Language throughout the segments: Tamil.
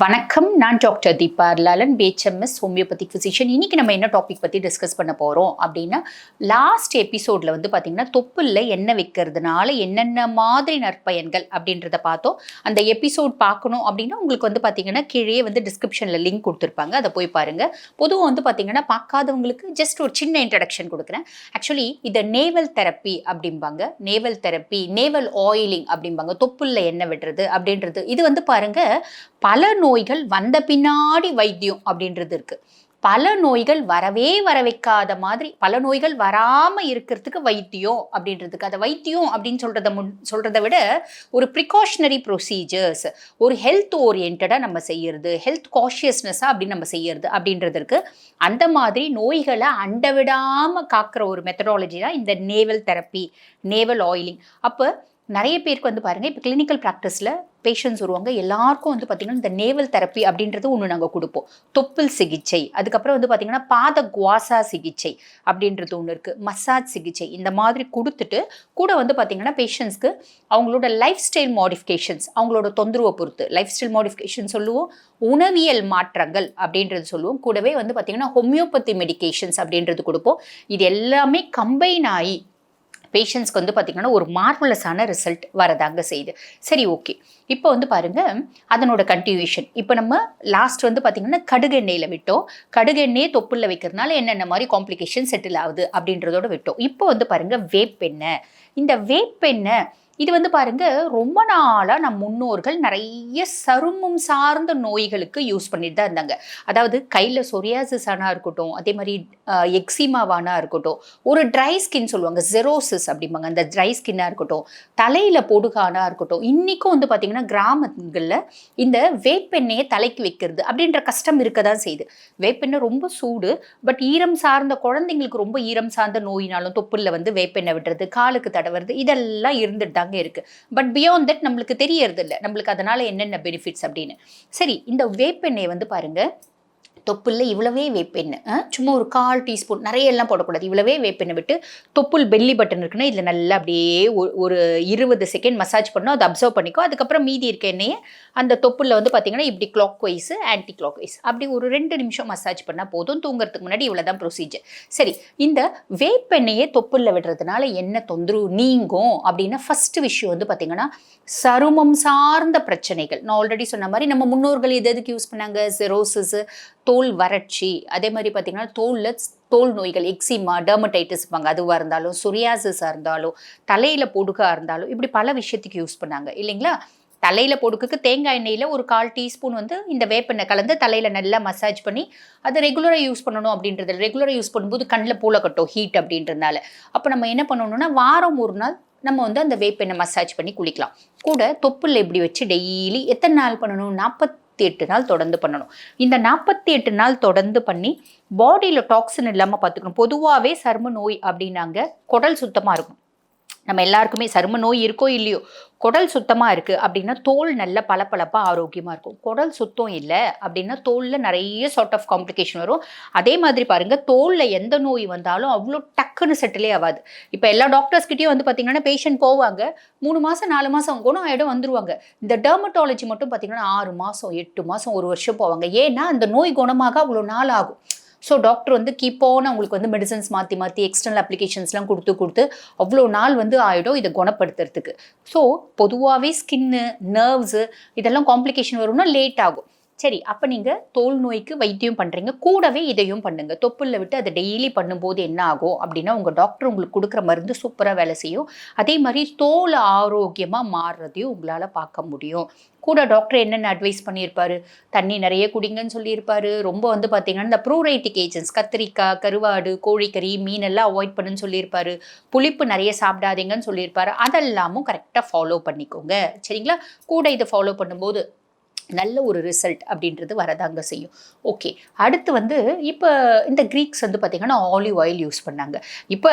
வணக்கம். நான் doctor Deepa Lalan BHMS homeopathic physician இன்னைக்கு நம்ம என்ன டாபிக் பற்றி டிஸ்கஸ் பண்ண போகிறோம் அப்படின்னா லாஸ்ட் எபிசோடில் வந்து பார்த்திங்கன்னா தொப்புளில் எண்ணெய் வைக்கிறதுனால என்னென்ன மாதிரி நற்பயன்கள் அப்படின்றத பார்த்தோம். அந்த எபிசோட் பார்க்கணும் அப்படின்னா உங்களுக்கு வந்து பார்த்திங்கன்னா கீழே வந்து டிஸ்கிரிப்ஷனில் லிங்க் கொடுத்துருப்பாங்க. அதை போய் பாருங்கள் பொதுவாக வந்து பார்த்திங்கன்னா பார்க்காதவங்களுக்கு ஜஸ்ட் ஒரு சின்ன இன்ட்ரடக்ஷன் கொடுக்குறேன். ஆக்சுவலி இதை நேவல் தெரப்பி அப்படிம்பாங்க. நேவல் தெரப்பி நேவல் ஆயிலிங் அப்படிம்பாங்க. தொப்புளில் எண்ணெய் விடுறது அப்படின்றது. இது வந்து பாருங்கள் பல நோய்கள் வந்த பின்னாடி வைத்தியம் அப்படின்றது இருக்குது பல நோய்கள் வரவே வர வைக்காத மாதிரி பல நோய்கள் வராமல் இருக்கிறதுக்கு வைத்தியம் அப்படின்றதுக்கு. அதை வைத்தியம் அப்படின்னு சொல்கிறத முன் சொல்கிறத விட ஒரு ப்ரிகாஷனரி ப்ரொசீஜர்ஸ் ஒரு ஹெல்த் ஓரியன்டாக நம்ம செய்யறது ஹெல்த் காஷியஸ்னஸாக அப்படி நம்ம செய்யறது அப்படின்றதுக்கு அந்த மாதிரி நோய்களை அண்டவிடாமல் காக்கிற ஒரு மெத்தடாலஜி தான் இந்த நேவல் தெரப்பி நேவல் ஆயிலிங் அப்போ நிறைய பேருக்கு வந்து பாருங்க இப்போ கிளினிக்கல் ப்ராக்டிஸில் பேஷண்ட்ஸ் வருவாங்க. எல்லாருக்கும் வந்து பார்த்திங்கன்னா இந்த நேவல் தெரப்பி அப்படின்றது ஒன்று நாங்கள் கொடுப்போம். தொப்புள் சிகிச்சை அதுக்கப்புறம் வந்து பார்த்திங்கன்னா பாத குவாசா சிகிச்சை அப்படின்றது ஒன்று இருக்குது மசாஜ் சிகிச்சை இந்த மாதிரி கொடுத்துட்டு கூட வந்து பார்த்திங்கன்னா பேஷண்ட்ஸ்க்கு அவங்களோட லைஃப் ஸ்டைல் மாடிஃபிகேஷன்ஸ் அவங்களோட தொந்தரவை பொறுத்து லைஃப் ஸ்டைல் மாடிஃபிகேஷன் சொல்லுவோம் உணவியல் மாற்றங்கள் அப்படின்றது சொல்லுவோம். கூடவே வந்து பார்த்திங்கன்னா ஹோமியோபதி மெடிக்கேஷன்ஸ் அப்படின்றது கொடுப்போம். இது எல்லாமே கம்பைன் ஆகி பேஷண்ட்ஸ்க்கு வந்து பார்த்திங்கன்னா ஒரு மார்வலஸான ரிசல்ட் வரதாங்க செய்யுது. சரி ஓகே இப்போ வந்து பாருங்கள் அதனோட கண்டினியூஷன் இப்போ நம்ம லாஸ்ட் வந்து பார்த்திங்கன்னா கடுகெண்ணெயில் விட்டோம். கடுகெண்ணெய் தொப்புளில் வைக்கிறதுனால என்னென்ன மாதிரி காம்ப்ளிகேஷன் செட்டில் ஆகுது அப்படின்றதோட விட்டோம். இப்போ வந்து பாருங்கள் வேப்பெண்ணெய். இந்த வேப்பெண்ணெய் இது வந்து பாருங்க ரொம்ப நாளாக நம் முன்னோர்கள் நிறைய சருமம் சார்ந்த நோய்களுக்கு யூஸ் பண்ணிட்டு தான் இருந்தாங்க. அதாவது கையில் சொரியாசிஸ் ஆனால் இருக்கட்டும் அதே மாதிரி எக்ஸிமாவானா இருக்கட்டும் ஒரு ட்ரை ஸ்கின் சொல்லுவாங்க ஜெரோசிஸ் அப்படிம்பாங்க. அந்த ட்ரை ஸ்கின்னாக இருக்கட்டும் தலையில் பொடுகானா இருக்கட்டும் இன்றைக்கும் வந்து பார்த்திங்கன்னா கிராமங்களில் இந்த வேப்பெண்ணையை தலைக்கு வைக்கிறது அப்படின்ற கஷ்டம் இருக்க தான் செய்யுது. வேப்பெண்ணெய் ரொம்ப சூடு பட் ஈரம் சார்ந்த குழந்தைங்களுக்கு ரொம்ப ஈரம் சார்ந்த நோயினாலும் தொப்புளில் வந்து வேப்பெண்ணெய் விடுறது காலுக்கு தடவுறது இதெல்லாம் இருந்துட்டு அங்கே இருக்கு. பட் பியாண்ட் தட் நம்மளுக்கு தெரியறது இல்லை நம்மளுக்கு அதனால என்னென்ன பெனிஃபிட்ஸ் அப்படின்னு. சரி இந்த வேப்பெண்ணெய் வந்து பாருங்க. தொப்புளில் இவ்வளவே வேப்பெண்ணெய் சும்மா ஒரு கால் டீஸ்பூன் நிறைய எல்லாம் போடக்கூடாது. இவ்வளவே வேப்பெண்ணெய் விட்டு தொப்புள் பெல்லி பட்டன் இருக்குன்னா இதில் நல்லா அப்படியே ஒ- ஒரு இருபது செகண்ட் மசாஜ் பண்ணோம் அதை அப்சர்வ் பண்ணிக்கோ. அதுக்கப்புறம் மீதி இருக்க எண்ணெயை அந்த தொப்புளில் வந்து பார்த்தீங்கன்னா இப்படி clockwise anticlockwise அப்படி ஒரு ரெண்டு நிமிஷம் மசாஜ் பண்ணால் போதும். தூங்குறதுக்கு முன்னாடி இவ்வளோ தான் ப்ரொசீஜர் சரி இந்த வேப்பெண்ணெயை தொப்புளில் விடுறதுனால என்ன தொந்தரவு நீங்கும் அப்படின்னா ஃபஸ்ட்டு விஷயம் வந்து பார்த்தீங்கன்னா சருமம் சார்ந்த பிரச்சனைகள். நான் ஆல்ரெடி சொன்ன மாதிரி நம்ம முன்னோர்கள் எது எதுக்கு யூஸ் பண்ணாங்க? செரோசஸ் தோல் வறட்சி அதே மாதிரி பார்த்தீங்கன்னா தோலில் தோல் நோய்கள் எக்ஸிமா டெர்மடைட்டிஸ்பாங்க அதுவாக இருந்தாலும் சொரியாசிஸாக இருந்தாலும் தலையில் பொடுக்காக இருந்தாலும் இப்படி பல விஷயத்துக்கு யூஸ் பண்ணாங்க. இல்லைங்களா? தலையில் பொடுக்குக்கு தேங்காய் எண்ணெயில் ஒரு கால் டீஸ்பூன் வந்து இந்த வேப்பெண்ணெய் கலந்து தலையில் நல்லா மசாஜ் பண்ணி அதை ரெகுலராக யூஸ் பண்ணணும் அப்படின்றது ரெகுலராக யூஸ் பண்ணும்போது கண்ணில் பூளை கட்டும் ஹீட் அப்படின்றதுனால. அப்போ நம்ம என்ன பண்ணணும்னா வாரம் ஒரு நாள் நம்ம வந்து அந்த வேப்பெண்ணெய் மசாஜ் பண்ணி குளிக்கலாம். கூட தொப்புள் இப்படி வச்சு டெய்லி எத்தனை நாள் பண்ணணும்? நாற்பத்தி எட்டு நாள் தொடர்ந்து பண்ணணும். இந்த நாற்பத்தி எட்டு நாள் தொடர்ந்து பண்ணி பாடியில் டாக்ஸின் இல்லாமல் பார்த்துக்கணும். பொதுவாகவே சரும நோய் அப்படின்னாங்க குடல் சுத்தமாக இருக்கும். நம்ம எல்லாருக்குமே சரும நோய் இருக்கோ இல்லையோ குடல் சுத்தமாக இருக்குது அப்படின்னா தோல் நல்ல பளபளப்பாக ஆரோக்கியமாக இருக்கும். குடல் சுத்தம் இல்லை அப்படின்னா தோலில் நிறைய சார்ட் ஆஃப் காம்ப்ளிகேஷன் வரும். அதே மாதிரி பாருங்கள் தோலில் எந்த நோய் வந்தாலும் அவ்வளோ டக்குன்னு செட்டிலே ஆகாது. இப்போ எல்லா டாக்டர்ஸ்கிட்டையும் வந்து பார்த்தீங்கன்னா பேஷண்ட் போவாங்க மூணு மாதம் நாலு மாதம் குணம் ஆகிடும் வந்துருவாங்க. இந்த டெர்மட்டாலஜி மட்டும் பார்த்தீங்கன்னா ஆறு மாதம் எட்டு மாதம் ஒரு வருஷம் போவாங்க. ஏன்னா அந்த நோய் குணமாக அவ்வளோ நாள் ஆகும். ஸோ டாக்டர் வந்து கீப்போன்னு அவங்களுக்கு வந்து மெடிசன்ஸ் மாற்றி மாற்றி எக்ஸ்டர்னல் அப்ளிகேஷன்ஸ்லாம் கொடுத்து கொடுத்து அவ்வளோ நாள் வந்து ஆகிடும் இதை குணப்படுத்துறதுக்கு. ஸோ பொதுவாகவே ஸ்கின்னு நர்வ்ஸு இதெல்லாம் காம்ப்ளிகேஷன் வரும்னா லேட் ஆகும். சரி அப்போ நீங்கள் தோல் நோய்க்கு வைத்தியம் பண்ணுறீங்க கூடவே இதையும் பண்ணுங்கள் தொப்புளில் விட்டு அதை டெய்லி பண்ணும்போது என்ன ஆகும் அப்படின்னா உங்கள் டாக்டர் உங்களுக்கு கொடுக்குற மருந்து சூப்பராக வேலை செய்யும். அதே மாதிரி தோல் ஆரோக்கியமாக மாறுறதையும் உங்களால் பார்க்க முடியும். கூட டாக்டர் என்னென்ன அட்வைஸ் பண்ணியிருப்பாரு? தண்ணி நிறைய குடிங்கன்னு சொல்லியிருப்பாரு. ரொம்ப வந்து பார்த்தீங்கன்னா இந்த ப்ரூரைட்டிக் ஏஜென்ட்ஸ் கத்திரிக்காய் கருவாடு கோழிக்கறி மீன் எல்லாம் அவாய்ட் பண்ணுன்னு சொல்லியிருப்பாரு. புளிப்பு நிறைய சாப்பிடாதீங்கன்னு சொல்லியிருப்பாரு. அதெல்லாமும் கரெக்டாக ஃபாலோ பண்ணிக்கோங்க. சரிங்களா? கூட இதை ஃபாலோ பண்ணும்போது நல்ல ஒரு ரிசல்ட் அப்படின்றது வரதாங்க செய்யும். ஓகே அடுத்து வந்து இப்போ இந்த க்ரீக்ஸ் வந்து பார்த்திங்கன்னா ஆலிவ் ஆயில் யூஸ் பண்ணாங்க. இப்போ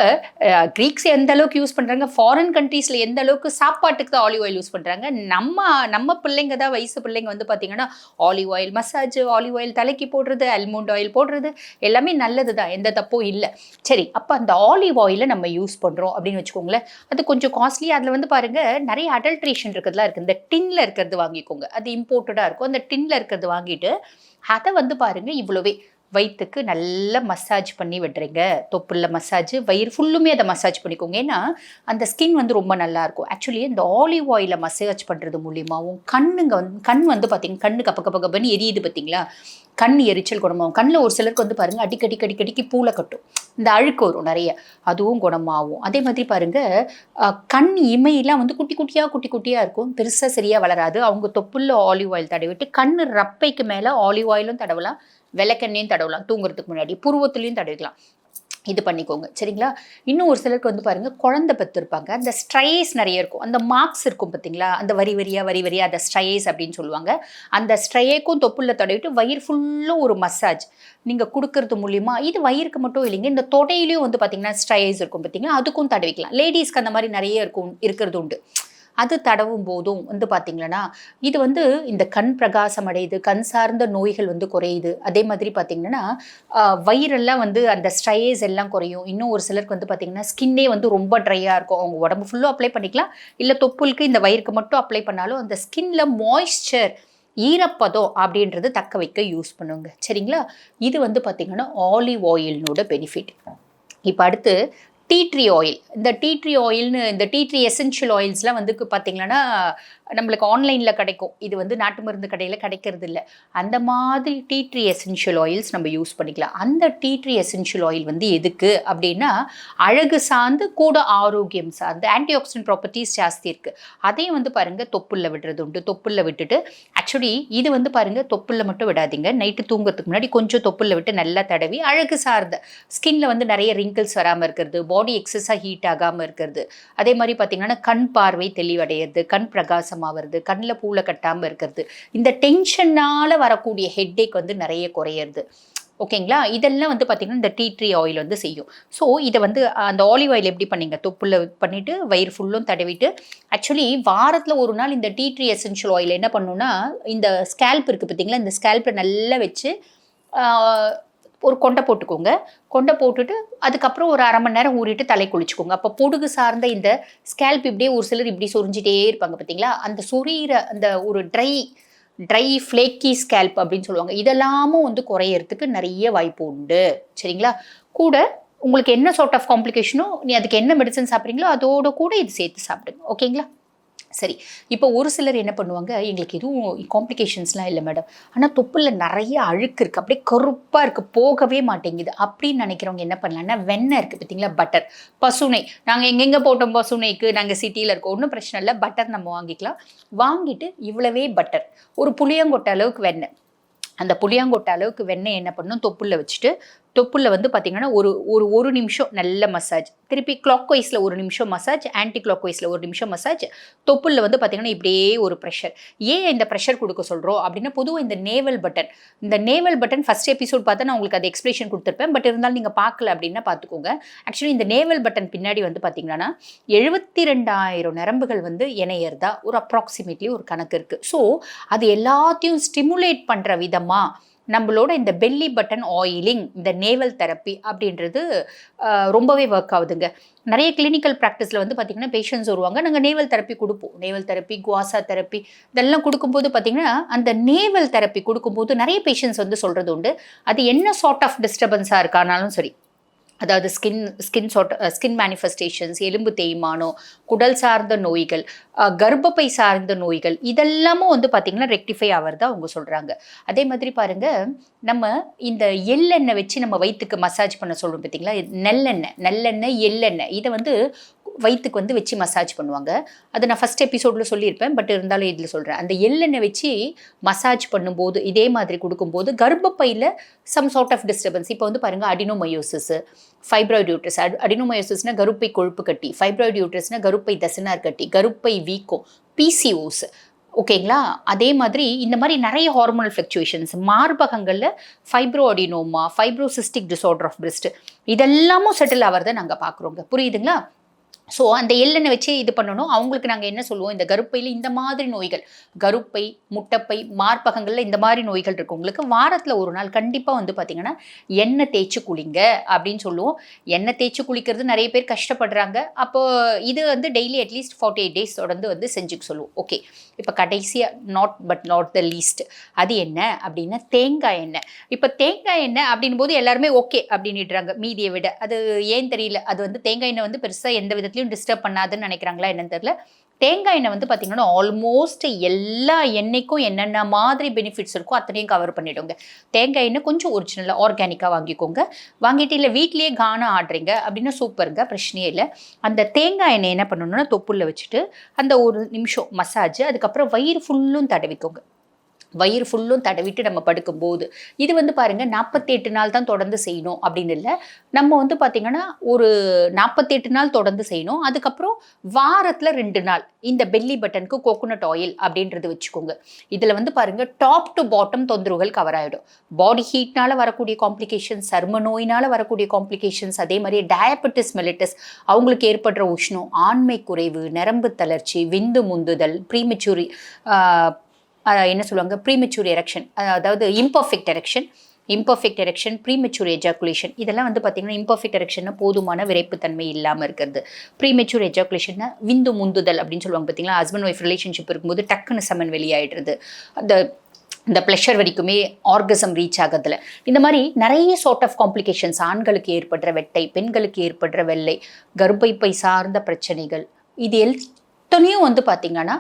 க்ரீக்ஸ் எந்த அளவுக்கு யூஸ் பண்ணுறாங்க ஃபாரின் கண்ட்ரீஸில் எந்த அளவுக்கு சாப்பாட்டுக்கு தான் ஆலிவ் ஆயில் யூஸ் பண்ணுறாங்க நம்ம நம்ம பிள்ளைங்க தான் வயசு பிள்ளைங்க வந்து பார்த்திங்கன்னா olive oil massage olive oil தலைக்கு போடுறது அல்மண்ட் ஆயில் போடுறது எல்லாமே நல்லது தான். எந்த தப்பும் இல்லை. சரி அப்போ அந்த ஆலிவ் ஆயிலை நம்ம யூஸ் பண்ணுறோம் அப்படின்னு வச்சுக்கோங்களேன். அது கொஞ்சம் காஸ்ட்லி அதில் வந்து பாருங்கள் நிறைய அடல்ட்ரேஷன் இருக்கிறதுலாம் இருக்குது இந்த டின்ல இருக்கிறது வாங்கிக்கோங்க. அது இம்போர்ட்டடாக இருக்கும். அந்த டின்ல இருக்கிறது வாங்கிட்டு அதை வந்து பாருங்க இவ்வளவே. வயிற்றுக்கு நல்லா மசாஜ் பண்ணி விடுறீங்க. தொப்புள்ள மசாஜ் வயிறு ஃபுல்லுமே அதை மசாஜ் பண்ணிக்கோங்க. ஏன்னா அந்த ஸ்கின் வந்து ரொம்ப நல்லாயிருக்கும். ஆக்சுவலி இந்த ஆலிவ் ஆயிலை மசாஜ் பண்ணுறது மூலியமாகவும் கண்ணுங்க வந்து கண் வந்து பார்த்திங்க கண்ணு கப்ப கப்ப கப்பன்னு எரியுது பார்த்தீங்களா கண் எரிச்சல் குணமாகும். கண்ணில் ஒரு சிலருக்கு வந்து பாருங்கள் அடிக்கடி அடிக்கடிக்கு பூளை கட்டும். இந்த அழுக்கு வரும் நிறைய. அதுவும் குணமாகும். அதே மாதிரி பாருங்கள் கண் இமையெல்லாம் வந்து குட்டி குட்டியாக குட்டி குட்டியாக இருக்கும். பெருசாக சரியாக வளராது. அவங்க தொப்புள்ள ஆலிவ் ஆயில் தடவிட்டு கண் ரப்பைக்கு மேலே ஆலிவ் ஆயிலும் தடவலாம். விளக்கெண்ணையும் தடவலாம் தூங்குறதுக்கு முன்னாடி புருவத்துலேயும் தடவிக்கலாம். இது பண்ணிக்கோங்க. சரிங்களா? இன்னும் ஒரு சிலருக்கு வந்து பாருங்கள் குழந்தை பெற்றிருப்பாங்க அந்த ஸ்ட்ரைஸ் நிறைய இருக்கும். அந்த மார்க்ஸ் இருக்கும் பார்த்தீங்களா அந்த வரி வரியா வரி வரியா அந்த ஸ்ட்ரைஸ் அப்படின்னு சொல்லுவாங்க. அந்த ஸ்ட்ரையேக்கும் தொப்புள்ள தடவிட்டு வயிறு ஃபுல்லும் ஒரு மசாஜ் நீங்கள் கொடுக்கறது மூலிமா இது வயிறுக்கு மட்டும் இல்லைங்க இந்த தொடையிலையும் வந்து பார்த்தீங்கன்னா ஸ்ட்ரைஸ் இருக்கும் பார்த்தீங்களா அதுக்கும் தடவிக்கலாம். லேடிஸ்க்கு அந்த மாதிரி நிறைய இருக்கும் இருக்கிறது உண்டு. அது தடவும் போதும் வந்து பார்த்தீங்களன்னா இது வந்து இந்த கண் பிரகாசம் அடையுது கண் சார்ந்த நோய்கள் வந்து குறையுது. அதே மாதிரி பார்த்தீங்கன்னா வயிறெல்லாம் வந்து அந்த ஸ்ட்ரைஸ் எல்லாம் குறையும். இன்னும் ஒரு சிலருக்கு வந்து பார்த்தீங்கன்னா ஸ்கின்னே வந்து ரொம்ப ட்ரையாக இருக்கும். அவங்க உடம்பு ஃபுல்லும் அப்ளை பண்ணிக்கலாம். இல்லை தொப்புளுக்கு இந்த வயிறுக்கு மட்டும் அப்ளை பண்ணாலும் அந்த ஸ்கின்ல மாய்ஸ்சர் ஈரப்பதம் அப்படின்றது தக்க வைக்க யூஸ் பண்ணுங்க. சரிங்களா? இது வந்து பார்த்தீங்கன்னா ஆலிவ் ஆயில்னோட பெனிஃபிட் இப்போ அடுத்து டீ ட்ரீ ஆயில் இந்த டீ ட்ரீ ஆயில்னு இந்த டீ ட்ரீ எசென்ஷியல் ஆயில்ஸ்லாம் வந்து பார்த்திங்கன்னா நம்மளுக்கு ஆன்லைனில் கிடைக்கும். இது வந்து நாட்டு மருந்து கடையில் கிடைக்கிறது இல்லை அந்த மாதிரி டீ ட்ரீ எசென்ஷியல் ஆயில்ஸ் நம்ம யூஸ் பண்ணிக்கலாம். அந்த டீ ட்ரீ எசென்ஷியல் ஆயில் வந்து எதுக்கு அப்படின்னா அழகு சார்ந்து கூட ஆரோக்கியம் சார்ந்து ஆன்டிஆக்சிடென்ட் ப்ராப்பர்ட்டிஸ் ஜாஸ்தி இருக்குது அதையும் வந்து பாருங்கள் தொப்புள்ள விடுறது உண்டு. தொப்புள்ள விட்டுட்டு ஆக்சுவலி இது வந்து பாருங்கள் தொப்புள்ள மட்டும் விடாதீங்க. நைட்டு தூங்குறதுக்கு முன்னாடி கொஞ்சம் தொப்புள்ள விட்டு நல்லா தடவி அழகு சார்ந்த ஸ்கின்ல வந்து நிறைய ரிங்கிள்ஸ் வராமல் இருக்கிறது பாடி எக்ஸஸாக ஹீட் ஆகாமல் இருக்கிறது. அதே மாதிரி பார்த்திங்கன்னா கண் பார்வை தெளிவடையிறது கண் பிரகாசமாகிறது கண்ணில் பூளை கட்டாமல் இருக்கிறது. இந்த டென்ஷனால் வரக்கூடிய ஹெட்டேக் வந்து நிறைய குறையிறது. ஓகேங்களா இதெல்லாம் வந்து பார்த்திங்கன்னா இந்த டீ ட்ரீ ஆயில் வந்து செய்யும். ஸோ இதை வந்து அந்த ஆலிவ் ஆயில் எப்படி பண்ணீங்க? தொப்புல பண்ணிவிட்டு வயிறு ஃபுல்லும் தடவிட்டு ஆக்சுவலி வாரத்தில் ஒரு நாள் இந்த டீ ட்ரீ எசென்ஷியல் ஆயில் என்ன பண்ணுன்னா இந்த ஸ்கேல்ப் இருக்குது பார்த்தீங்களா? இந்த ஸ்கேல்ப்பை நல்லா வச்சு ஒரு கொண்டை போட்டுக்கோங்க. கொண்டை போட்டுட்டு அதுக்கப்புறம் ஒரு அரை மணி நேரம் ஊறிட்டு தலை குளிச்சுக்கோங்க. அப்போ பொடுகு சார்ந்த இந்த ஸ்கேல்ப் இப்படியே ஒரு சிலர் இப்படி சொரிஞ்சிட்டே இருப்பாங்க பார்த்தீங்களா அந்த சொரியிற அந்த ஒரு ட்ரை ட்ரை ஃப்ளேக்கி ஸ்கேல்ப் அப்படின்னு சொல்லுவாங்க. இதெல்லாமும் வந்து குறையறதுக்கு நிறைய வாய்ப்பு உண்டு. சரிங்களா? கூட உங்களுக்கு என்ன சார்ட் ஆஃப் காம்ப்ளிகேஷனோ நீ அதுக்கு என்ன மெடிசன் சாப்பிட்றீங்களோ அதோட கூட இது சேர்த்து சாப்பிடுங்க. ஓகேங்களா சரி இப்போ ஒரு சிலர் என்ன பண்ணுவாங்க எங்களுக்கு எதுவும் காம்ப்ளிகேஷன்ஸ்லாம் இல்லை மேடம் ஆனால் தொப்புல நிறைய அழுக்கு இருக்குது அப்படியே கருப்பாக இருக்குது போகவே மாட்டேங்குது. அப்படின்னு நினைக்கிறவங்க என்ன பண்ணலாம்னா வெண்ணெய் இருக்குது பார்த்தீங்களா பட்டர் பசுனை. நாங்கள் எங்கெங்கே போட்டோம் பசுனைக்கு? நாங்கள் சிட்டியில் இருக்கோம். ஒன்றும் பிரச்சனை இல்லை. பட்டர் நம்ம வாங்கிக்கலாம். வாங்கிட்டு இவ்வளவே பட்டர் ஒரு புளியங்கொட்டை அளவுக்கு வெண்ணெய். அந்த புளியாங்கொட்டை அளவுக்கு வெண்ணெய் என்ன பண்ணணும் தொப்புள்ள வச்சுட்டு தொப்புள்ள வந்து பார்த்தீங்கன்னா ஒரு ஒரு ஒரு நிமிஷம் நல்ல மசாஜ் திருப்பி கிளாக் வைஸில் ஒரு நிமிஷம் மசாஜ் ஆன்டி கிளாக் வைஸில் ஒரு நிமிஷம் மசாஜ் தொப்புள்ள வந்து பார்த்தீங்கன்னா இப்படியே ஒரு ப்ரெஷர் ஏன் இந்த ப்ரெஷர் கொடுக்க சொல்கிறோம் அப்படின்னா பொதுவாக இந்த நேவல் பட்டன் இந்த நேவல் பட்டன் ஃபஸ்ட் எபிசோட் பார்த்தா நான் உங்களுக்கு அது எக்ஸ்பிளேஷன் கொடுத்துருப்பேன். பட் இருந்தாலும் நீங்கள் பார்க்கல அப்படின்னா பார்த்துக்கோங்க. ஆக்சுவலி இந்த நேவல் பட்டன் பின்னாடி வந்து பார்த்தீங்கன்னா எழுபத்தி ரெண்டாயிரம் நரம்புகள் வந்து இணையறதா ஒரு அப்ராக்சிமேட்லி ஒரு கணக்கு இருக்குது ஸோ அது எல்லாத்தையும் ஸ்டிமுலேட் பண்ணுற விதமாக நம்மளோட இந்த பெல்லி பட்டன் ஆயிலிங் இந்த நேவல் தெரப்பி அப்படின்றது ரொம்பவே ஒர்க் ஆகுதுங்க. நிறைய கிளினிக்கல் ப்ராக்டிஸில் வந்து பார்த்திங்கன்னா பேஷண்ட்ஸ் வருவாங்க. நாங்கள் நேவல் தெரப்பி கொடுப்போம். Navel therapy gua sha therapy இதெல்லாம் கொடுக்கும்போது பார்த்திங்கன்னா அந்த நேவல் தெரப்பி கொடுக்கும்போது நிறைய பேஷண்ட்ஸ் வந்து சொல்கிறது உண்டு. அது என்ன சார்ட் ஆஃப் டிஸ்டர்பன்ஸாக இருக்கானாலும் சரி. அதாவது skin skin chart skin manifestations எலும்பு தேய்மானம் குடல் சார்ந்த நோய்கள் கர்ப்பப்பை சார்ந்த நோய்கள் இதெல்லாமும் வந்து பார்த்திங்கன்னா ரெக்டிஃபை ஆகிறதா அவங்க சொல்கிறாங்க அதே மாதிரி பாருங்கள் நம்ம இந்த எள்ளெண்ணெய் வச்சு நம்ம வயிற்றுக்கு மசாஜ் பண்ண சொல்கிறோம் பார்த்தீங்களா நெல்லெண்ணெய் நல்லெண்ணெய் எள்ளெண்ணெய் இதை வந்து வயிற்றுக்கு வந்து வச்சு மசாஜ் பண்ணுவாங்க. அதை நான் ஃபஸ்ட் எபிசோடில் சொல்லியிருப்பேன் பட் இருந்தாலும் இதில் சொல்கிறேன் அந்த எள்ளெண்ணெய் வச்சு மசாஜ் பண்ணும்போது இதே மாதிரி கொடுக்கும்போது கர்ப்பப்பையில் சம் சார்ட் ஆஃப் டிஸ்டர்பன்ஸ் இப்போ வந்து பாருங்கள் அடினோமயோசிஸ் ஃபைப்ராய்டு யூட்ரஸ் அடினோமயோசிஸ்னால் கருப்பை கொழுப்பு கட்டி ஃபைப்ராய்டு கருப்பை தசனார் கட்டி கருப்பை வீக்கம் பிசிஓஸ் ஓகேங்களா அதே மாதிரி இந்த மாதிரி நிறைய hormonal fluctuations மார்பகங்களில் fibro adenoma fibrocystic disorder of breast இதெல்லாமும் செட்டில் ஆகிறத நாங்கள் பார்க்குறோங்க. புரியுதுங்களா? ஸோ அந்த எள்ளெண்ணெய் வச்சு இது பண்ணணும். அவங்களுக்கு நாங்கள் என்ன சொல்லுவோம்? இந்த கருப்பையில் இந்த மாதிரி நோய்கள் கருப்பை முட்டைப்பை மார்பகங்களில் இந்த மாதிரி நோய்கள் இருக்கவங்களுக்கு வாரத்தில் ஒரு நாள் கண்டிப்பாக வந்து பார்த்திங்கன்னா எண்ணெய் தேய்ச்சி குளிங்க அப்படின்னு சொல்லுவோம். எண்ணெய் தேய்ச்சி குளிக்கிறது நிறைய பேர் கஷ்டப்படுறாங்க. அப்போ இது வந்து daily at least forty eight days தொடர்ந்து வந்து செஞ்சுக்க சொல்லுவோம். ஓகே இப்போ கடைசியாக not but not the least அது என்ன அப்படின்னா தேங்காய் எண்ணெய். இப்போ தேங்காய் எண்ணெய் அப்படின் போது எல்லாருமே ஓகே அப்படின்னுடுறாங்க. மீதியை விட. அது ஏன் தெரியல? அது வந்து தேங்காய் எண்ணெய் வந்து பெருசாக எந்த விதத்தில் வீட்லேயும் டிஸ்டர்ப் பண்ணாதுன்னு நினைக்கிறாங்களா என்னன்னு தெரியல. தேங்காய் எண்ணெய் வந்து பார்த்தீங்கன்னா ஆல்மோஸ்ட் எல்லா எண்ணெய்க்கும் என்னென்ன மாதிரி பெனிஃபிட்ஸ் இருக்கோ அத்தனையும் கவர் பண்ணிவிடுங்க தேங்காய் எண்ணெய் கொஞ்சம் ஒரிஜினலாக ஆர்கானிக்காக வாங்கிக்கோங்க. வாங்கிட்டு இல்லை வீட்லேயே கானம் ஆடுறீங்க. அப்படின்னா சூப்பருங்க பிரச்சனையே இல்லை. அந்த தேங்காய் எண்ணெய் என்ன பண்ணணும்னா தொப்புள்ள வச்சுட்டு அந்த ஒரு நிமிஷம் மசாஜ் அதுக்கப்புறம் வயிறு ஃபுல்லும் தடவிக்கோங்க. வயிறு ஃபுல்லும் தடவிட்டு நம்ம படுக்கும்போது. இது வந்து பாருங்கள் நாற்பத்தெட்டு நாள் தான் தொடர்ந்து செய்யணும் அப்படின்னு இல்லை. நம்ம வந்து பார்த்திங்கன்னா ஒரு நாற்பத்தெட்டு நாள் தொடர்ந்து செய்யணும். அதுக்கப்புறம் வாரத்தில் ரெண்டு நாள் இந்த பெல்லி பட்டனுக்கு கோகோனட் ஆயில் அப்படின்றது வச்சுக்கோங்க. இதில் வந்து பாருங்கள் டாப் டு பாட்டம் தொந்தரவுகள் கவர் ஆகிடும் பாடி ஹீட்னால் வரக்கூடிய காம்ப்ளிகேஷன்ஸ் சர்ம நோயினால் வரக்கூடிய காம்ப்ளிகேஷன்ஸ் அதே மாதிரி டயபெட்டிஸ் மெலிட்டஸ் அவங்களுக்கு ஏற்படுற உஷ்ணம் ஆண்மை குறைவு நரம்பு தளர்ச்சி விந்து முந்துதல் ப்ரீமெச்சூரி என்ன சொல்லுவாங்க? ப்ரீமெச்சூர் எரெக்ஷன் அதாவது imperfect erection imperfect erection premature ejaculation இதெல்லாம் வந்து பார்த்திங்கன்னா இம்பர்ஃபெக்ட் எரெக்ஷன்னா போதுமான விரைப்புத்தன்மை இல்லாமல் இருக்கிறது. ப்ரீமெச்சூர் எஜாகுலேஷன்னா விந்து முந்துதல் அப்படின்னு சொல்லுவாங்க பார்த்தீங்களா ஹஸ்பண்ட் ஒய்ஃப் ரிலேஷன்ஷிப் இருக்கும்போது டக்குன்னு சமன் வெளியாயிடுறது. அந்த இந்த ப்ளஷர் வரைக்குமே ஆர்கசம் ரீச் ஆகிறதுல. இந்த மாதிரி நிறைய சார்ட் ஆஃப் காம்ப்ளிகேஷன்ஸ் ஆண்களுக்கு ஏற்படுற வெட்டை பெண்களுக்கு ஏற்படுற வெள்ளை கர்ப்பைப்பை சார்ந்த பிரச்சனைகள். இது எல் எத்தனையும் வந்து பார்த்திங்கன்னா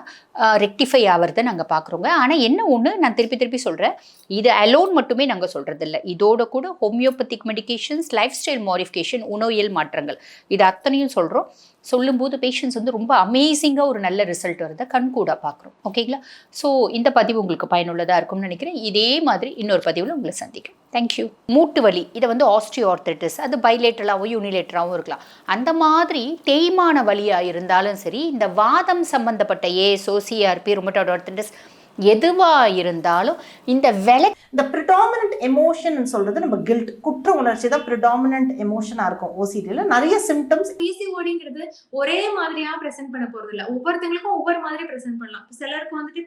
ரெக்டிஃபை ஆகிறத நாங்கள் பார்க்குறோங்க ஆனால் என்ன ஒன்று நான் திருப்பி திருப்பி சொல்கிறேன் இது அலோன் மட்டுமே நாங்கள் சொல்கிறதில்ல இதோட கூட homeopathic medications lifestyle modification உணவியல் மாற்றங்கள். இது அத்தனையும் சொல்கிறோம் சொல்லும்போது பேஷண்ட்ஸ் வந்து ரொம்ப அமேசிங்காக ஒரு நல்ல ரிசல்ட் வரதை கண்கூட பார்க்குறோம் ஓகேங்களா ஸோ இந்த பதிவு உங்களுக்கு பயனுள்ளதாக இருக்கும்னு நினைக்கிறேன். இதே மாதிரி இன்னொரு பதிவில் உங்களை சந்திக்கிறேன். தேங்க்யூ மூட்டு வலி. இதை வந்து ஆஸ்ட்ரியோஆர்த்திட்டிஸ் அது பைலேட்டராகவும் யூனிலேட்டராகவும் இருக்கலாம். அந்த மாதிரி தேய்மான வலியாக இருந்தாலும் சரி இந்த வாதம் சம்பந்தப்பட்ட ஏசோ சிஆர்பி ரொமட்டோட் ஆர்த்திட்டிஸ் எதுவாக இருந்தாலும் இந்த விலை இந்த ப்ரிடாமினன்ட் எமோஷன் சொல்றது நம்ம கில்ட் குற்ற உணர்ச்சி தான் ப்ரிடாமினன்ட் எமோஷனா இருக்கும் ஓசிடியில் நிறைய சிம்டம்ஸ் பிசிஓடிங்கிறது ஒரே மாதிரியா பிரசன்ட் பண்ண போறது இல்ல ஒவ்வொருத்தங்களுக்கும் ஒவ்வொரு மாதிரி பிரசன்ட் பண்ணலாம். சிலருக்கு வந்துட்டு